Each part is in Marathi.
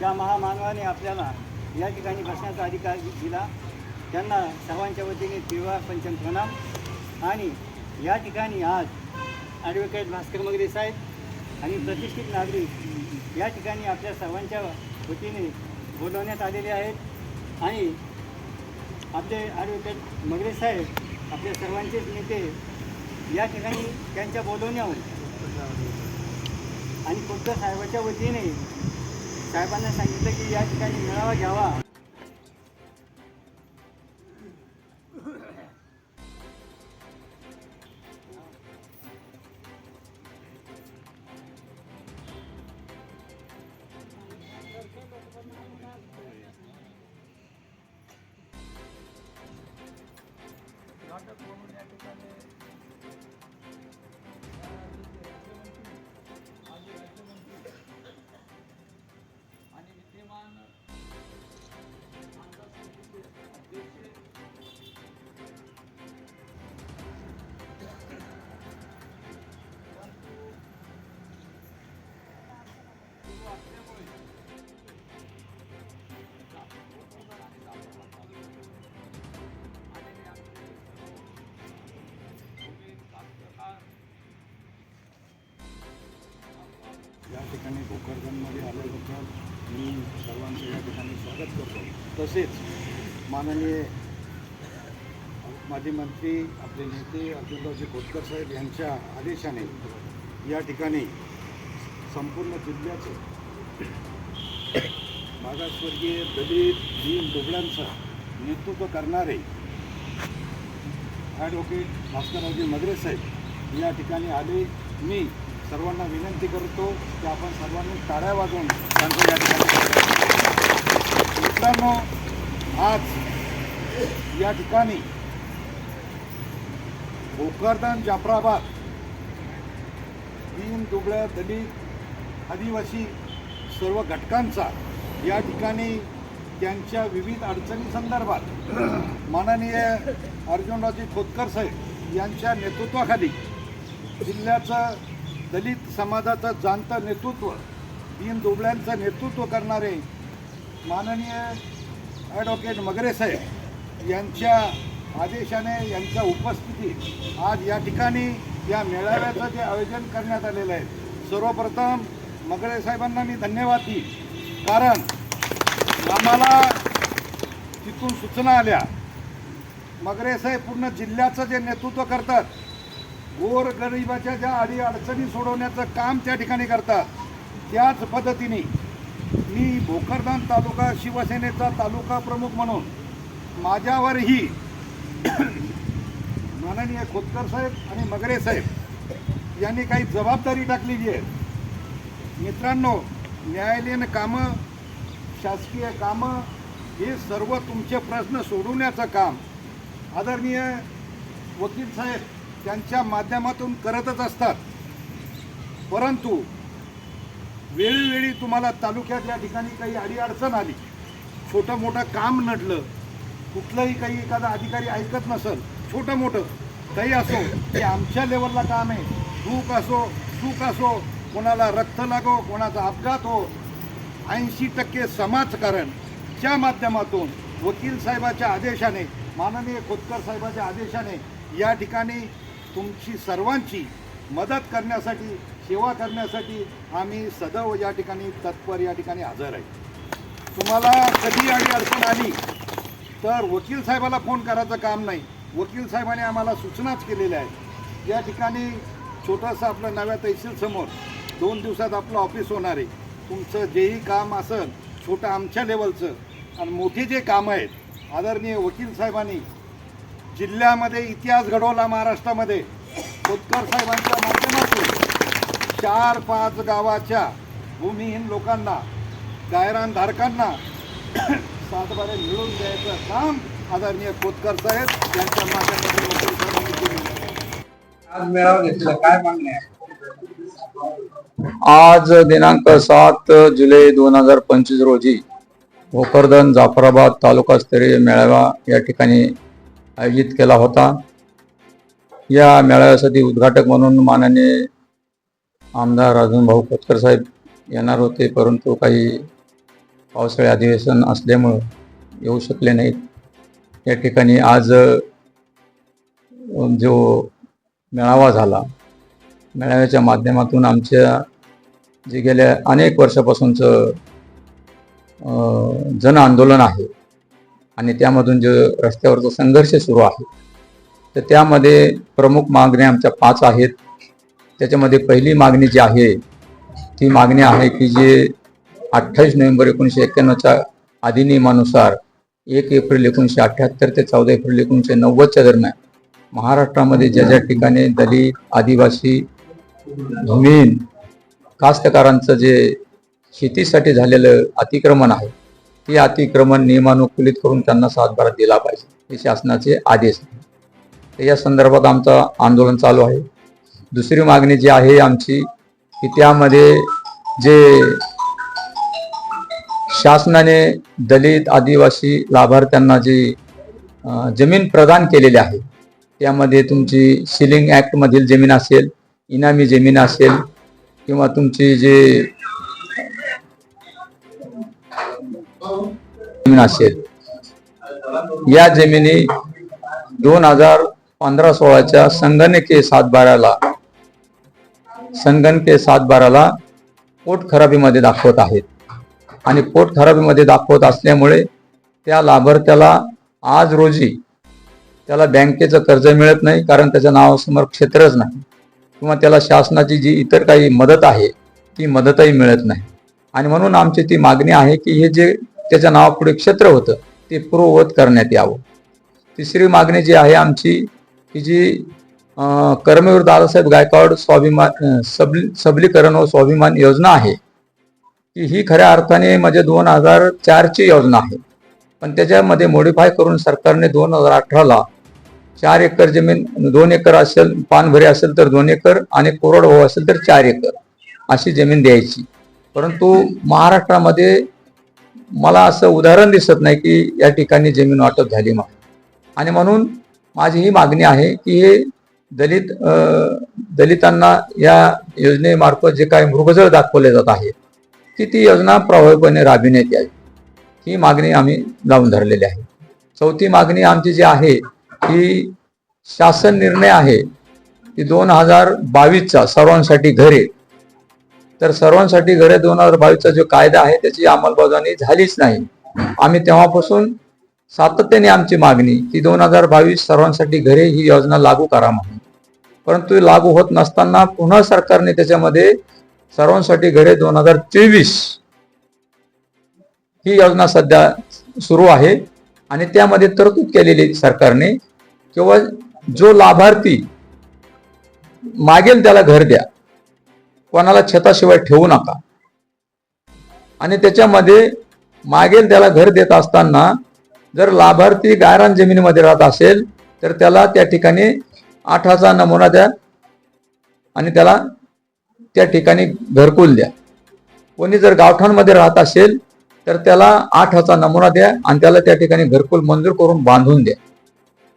त्या महामानवाने आपल्याला या ठिकाणी बसण्याचा अधिकार दिला. त्यांना सर्वांच्या वतीने तीव्र पंचम प्रणाम. आणि या ठिकाणी आज ॲडव्होकेट भास्कर मगरे साहेब आणि प्रतिष्ठित नागरिक या ठिकाणी आपल्या सर्वांच्या वतीने बोलवण्यात आलेले आहेत. आणि आपले ॲडव्होकेट मगरे साहेब आपल्या सर्वांचेच नेते या ठिकाणी त्यांच्या बोलवण्यावर आणि फक्त साहेबाच्या वतीने साहेबांना सांगितलं की या ठिकाणी मेळावा घ्यावा आणि या ठिकाणी भोकरदनमध्ये आल्याबद्दल मी सर्वांचं या ठिकाणी स्वागत करतो. तसेच माननीय माजी मंत्री आपले नेते अर्जुनरावजी खोतकर साहेब यांच्या आदेशाने या ठिकाणी संपूर्ण जिल्ह्याचं मागासवर्गीय दलित दीन दुबळ्यांचं नेतृत्व करणारे ॲडव्होकेट भास्कररावजी मगरे साहेब या ठिकाणी आले. मी सर्वांना विनंती करतो की आपण सर्वांनी टाळ्या वाजवून त्यांचं या ठिकाणी मित्रांनो आज या ठिकाणी भोकरदन जाफराबाद दीन दुबळ्या दलित आदिवासी सर्व घटकांचा या ठिकाणी त्यांच्या विविध अडचणी संदर्भात माननीय अर्जुनराजे खोतकर साहेब यांच्या नेतृत्वाखाली जिल्ह्याचं दलित समाजाचं जाणतं नेतृत्व दीन दुबळ्यांचं नेतृत्व करणारे माननीय ॲडव्होकेट मगरे साहेब यांच्या आदेशाने यांच्या उपस्थितीत आज या ठिकाणी या मेळाव्याचं जे आयोजन करण्यात आलेलं आहे. सर्वप्रथम मगरे साहेबांना मी धन्यवाद देईन. कारण आम्हाला तिथून सूचना आल्या. मगरे साहेब पूर्ण जिल्ह्याचं जे नेतृत्व करतात गोरगरिबाच्या ज्या अडी अडचणी सोडवण्याचं काम त्या ठिकाणी करतात त्याच पद्धतीने मी भोकरदान तालुका शिवसेनेचा तालुका प्रमुख म्हणून माझ्यावरही माननीय खोतकर साहेब आणि मगरे साहेब यांनी काही जबाबदारी टाकलेली आहे. मित्रांनो न्यायालयीन कामं शासकीय कामं हे सर्व तुमचे प्रश्न सोडवण्याचं काम आदरणीय वकील साहेब त्यांच्या माध्यमातून करतच असतात. परंतु वेळोवेळी तुम्हाला तालुक्यात या ठिकाणी काही अडीअडचण आली छोटं मोठं काम नडलं कुठलंही काही एखादा अधिकारी ऐकत नसल छोटं मोठं काही असो ते आमच्या लेवलला काम आहे. दुःख असो सुख असो कोणाला रक्त लागो कोणाचा अपघात हो ऐंशी टक्के समाजकारणच्या माध्यमातून वकील साहेबाच्या आदेशाने माननीय खोतकर साहेबाच्या आदेशाने या ठिकाणी तुमची सर्वांची मदत करण्यासाठी सेवा करण्यासाठी आम्ही सदैव या ठिकाणी तत्पर या ठिकाणी हजर आहे. तुम्हाला कधी आणि अडचण आली तर वकील साहेबाला फोन करायचं काम नाही. वकील साहेबाने आम्हाला सूचनाच केलेल्या आहेत. या ठिकाणी छोटंसं आपलं नव्या तहसीलसमोर दोन दिवसात आपलं ऑफिस होणार आहे. तुमचं जेही काम असेल छोटं आमच्या लेवलचं आणि मोठी जे कामं आहेत आदरणीय वकील साहेबांनी जिल्ह्यामध्ये इतिहास घडवला महाराष्ट्रामध्ये. खोतकर साहेबांच्या माध्यमातून चार पाच गावाच्या भूमिहीन लोकांना गायरानधारकांना सातबारे मिळवून द्यायचं काम आदरणीय खोतकर साहेब यांच्या माध्यमातून मेळावा घेतला काय मागणी आहे आज दिनांक सात जुलै दोन हजार पंचवीस रोजी भोकरदन जाफराबाद तालुकास्तरीय मेळावा या ठिकाणी आयोजित केला होता. या मेळाव्यासाठी उद्घाटक म्हणून माननीय आमदार राजनभाऊ भाऊ खोतकर साहेब येणार होते परंतु काही पावसाळी अधिवेशन असल्यामुळं येऊ शकले नाहीत. या ठिकाणी आज जो मेळावा झाला मेळाव्याच्या माध्यमातून आमच्या जे गेल्या अनेक वर्षापासूनचं जन आंदोलन आहे आणि त्यामधून जो रस्त्यावरचा संघर्ष सुरू आहे तर त्यामध्ये प्रमुख मागण्या आमच्या पाच आहेत. त्याच्यामध्ये पहिली मागणी जी आहे ती मागणी आहे की जे अठ्ठावीस नोव्हेंबर एकोणीसशे एक्क्याण्णवच्या अधिनियमानुसार एक एप्रिल एकोणीसशे अठ्ठ्याहत्तर ते चौदा एप्रिल एकोणीसशे नव्वदच्या दरम्यान महाराष्ट्रामध्ये ज्या ज्या ठिकाणी दलित आदिवासी भूमीन कास्तकारांचं जे शेतीसाठी झालेलं अतिक्रमण आहे हे अतिक्रमण नियमानुकूलित करून त्यांना सातबारा दिला पाहिजे हे शासनाचे आदेश आहे तर या संदर्भात आमचं आंदोलन चालू आहे. दुसरी मागणी जी आहे आमची की त्यामध्ये जे शासनाने दलित आदिवासी लाभार्थ्यांना जी जमीन प्रदान केलेली आहे त्यामध्ये तुमची सिलिंग ॲक्टमधील जमीन असेल इनामी जमीन असेल किंवा तुमची जे जमीन असेल या जमिनी दोन हजार पंधरा सोळाच्या संगणके सातबाराला संगणके सातबाराला पोट खराबीमध्ये दाखवत आहेत. आणि पोट खराबीमध्ये दाखवत असल्यामुळे त्या लाभार्थ्याला आज रोजी त्याला बँकेचं कर्ज मिळत नाही कारण त्याच्या नावासमोर क्षेत्रच नाही. किंवा त्याला शासनाची जी इतर काही मदत आहे ती मदतही मिळत नाही. आणि म्हणून आमची ती मागणी आहे की हे जे त्याच्या नावापुढे क्षेत्र होतं ते पूर्ववत करण्यात यावं. तिसरी मागणी जी आहे आमची की जी कर्मवीर दादासाहेब गायकवाड स्वाभिमान सबली सबलीकरण व स्वाभिमान योजना आहे. की ही खऱ्या अर्थाने म्हणजे दोन हजार चारची योजना आहे. पण त्याच्यामध्ये मॉडिफाय करून सरकारने दोन हजार अठराला चार एकर जमीन दोन एकर असेल पानभरी असेल तर दोन एकर आणि कोरडवाहू असेल तर चार एकर अशी जमीन द्यायची. परंतु महाराष्ट्रामध्ये मला असं उदाहरण दिसत नाही की या ठिकाणी जमीन वाटप झाली मग आणि म्हणून माझी ही मागणी आहे की हे दलित दलितांना या योजनेमार्फत जे काही मृगजळ दाखवले जात आहे की ती योजना प्रभावीपणे राबविण्यात यावी. ही मागणी आम्ही लावून धरलेली आहे. चौथी मागणी आमची जी आहे की शासन निर्णय आहे की दोन हजार बावीसचा सर्वांसाठी घरे तर सर्वांसाठी घरे दोन हजार बावीसचा जो कायदा आहे त्याची अंमलबजावणी झालीच नाही. आम्ही तेव्हापासून सातत्याने आमची मागणी की दोन हजार बावीस सर्वांसाठी घरे ही योजना लागू करा म्हणून. परंतु लागू होत नसताना पुन्हा सरकारने त्याच्यामध्ये सर्वांसाठी घरे दोन हजार तेवीस ही योजना सध्या सुरू आहे आणि त्यामध्ये तरतूद केलेली सरकारने किंवा जो लाभार्थी मागेल त्याला घर द्या. कोणाला छताशिवाय ठेवू नका. आणि त्याच्यामध्ये मागेल त्याला घर देत असताना जर लाभार्थी गायरान जमिनीमध्ये राहत असेल तर त्याला त्या ठिकाणी आठाचा नमुना द्या आणि त्याला त्या ठिकाणी घरकुल द्या. कोणी जर गावठाणमध्ये राहत असेल तर त्याला आठाचा नमुना द्या आणि त्याला त्या ठिकाणी घरकुल मंजूर करून बांधून द्या.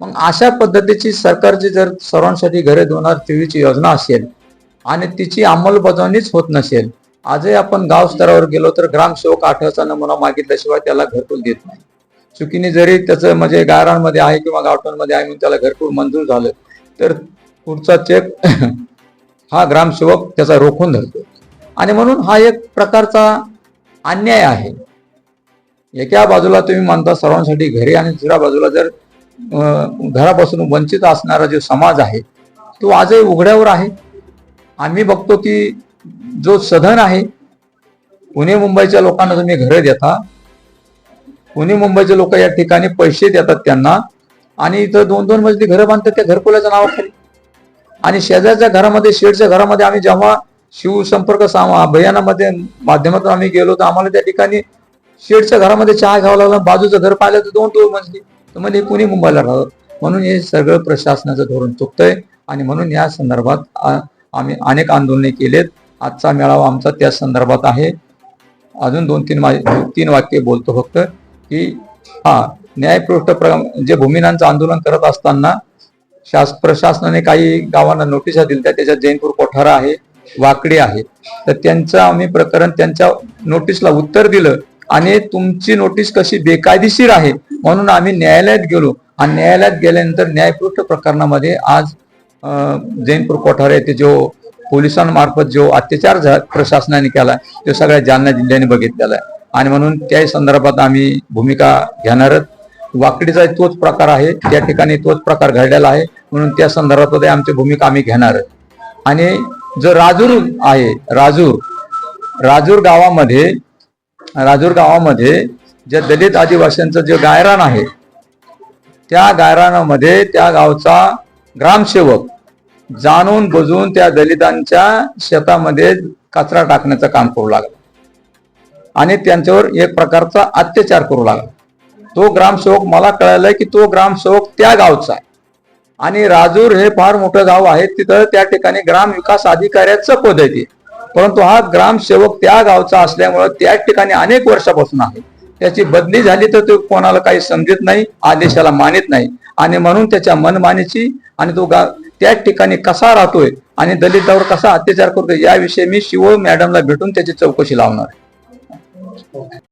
मग अशा पद्धतीची सरकारची जर सर्वांसाठी घरे दोन हजार चोवीसची योजना असेल आणि तिची अंमलबजावणीच होत नसेल. आजही आपण गाव स्तरावर गेलो तर ग्रामसेवक आठवचा नमुना मागितल्याशिवाय त्याला घरकुल देत नाही. चुकीने जरी त्याचं म्हणजे गायरांमध्ये आहे किंवा गावठाणमध्ये आहे म्हणून त्याला घरकुल मंजूर झालं तर पुढचा चेक हा ग्रामसेवक त्याचा रोखून धरतो. आणि म्हणून हा एक प्रकारचा अन्याय आहे. एका बाजूला तुम्ही म्हणता सर्वांसाठी घरी आणि दुसऱ्या बाजूला जर घरापासून वंचित असणारा जो समाज आहे तो आजही उघड्यावर आहे. आम्ही बघतो की जो सधन आहे पुणे मुंबईच्या लोकांना तुम्ही घरं देता. पुणे मुंबईचे लोक या ठिकाणी पैसे देतात त्यांना. आणि इथं दोन दोन मजली घरं बांधतात त्या घरकुलाच्या नावाखाली. आणि शेजारच्या घरामध्ये शेडच्या घरामध्ये आम्ही जेव्हा शिवसंपर्क अभियानामध्ये माध्यमातून आम्ही गेलो तर आम्हाला त्या ठिकाणी शेडच्या घरामध्ये चहा घ्यावा लागला बाजूचं घर पाहिलं तर दोन दोन मजली. तर म्हणजे पुणे मुंबईला राहत म्हणून हे सगळं प्रशासनाचं धोरण चुकतंय. आणि म्हणून या संदर्भात आम्ही अनेक आंदोलने केलेत. आजचा मेळावा आमचा त्या संदर्भात आहे. अजून दोन तीन मा- तीन वाक्य बोलतो फक्त की हा न्यायपृष्ठ प्र जे भूमिनांचं आंदोलन करत असताना शास प्रशासनाने काही गावांना नोटिसा दिल्या त्याच्यात जैनपूर कोठारा आहे वाकडी आहे. तर त्यांचं आम्ही प्रकरण त्यांच्या नोटीसला उत्तर दिलं. आणि तुमची नोटीस कशी बेकायदेशीर आहे म्हणून आम्ही न्यायालयात गेलो. आणि न्यायालयात गेल्यानंतर न्यायपृष्ठ प्रकरणामध्ये आज जैनपूर कोठार येथे जो पोलिसांमार्फत जो अत्याचार झा- प्रशासनाने केला तो सगळ्या जालना जिल्ह्याने बघितलेला आहे. आणि म्हणून त्याही संदर्भात आम्ही भूमिका घेणारच वाकडीचा तोच प्रकार आहे त्या ठिकाणी तोच प्रकार घडलेला आहे म्हणून त्या संदर्भात आमची भूमिका आम्ही घेणार आणि जो राजूर आहे राजूर राजूर गावामध्ये राजूर गावामध्ये जे दलित आदिवासींचं जे गायरान आहे त्या गायरानामध्ये त्या गावचा ग्रामसेवक जाणून बुजून त्या दलितांच्या शेतामध्ये कचरा टाकण्याचं काम करू लागला. आणि त्यांच्यावर एक प्रकारचा अत्याचार करू लागला. तो ग्रामसेवक मला कळालंय की तो ग्रामसेवक त्या गावचा आहे. आणि राजूर हे फार मोठं गाव आहे तिथं त्या ठिकाणी ग्राम विकास अधिकाऱ्याचं पद आहे परंतु हा ग्रामसेवक त्या गावचा असल्यामुळं त्याच ठिकाणी अनेक वर्षापासून आहे. त्याची बदली झाली तर तो कोणाला काही समजत नाही आदेशाला मानित नाही. आणि म्हणून त्याच्या मनमानीची आणि तो गा त्याच ठिकाणी कसा राहतोय आणि दलितावर कसा अत्याचार करतोय याविषयी मी शिव मॅडमला भेटून त्याची चौकशी लावणार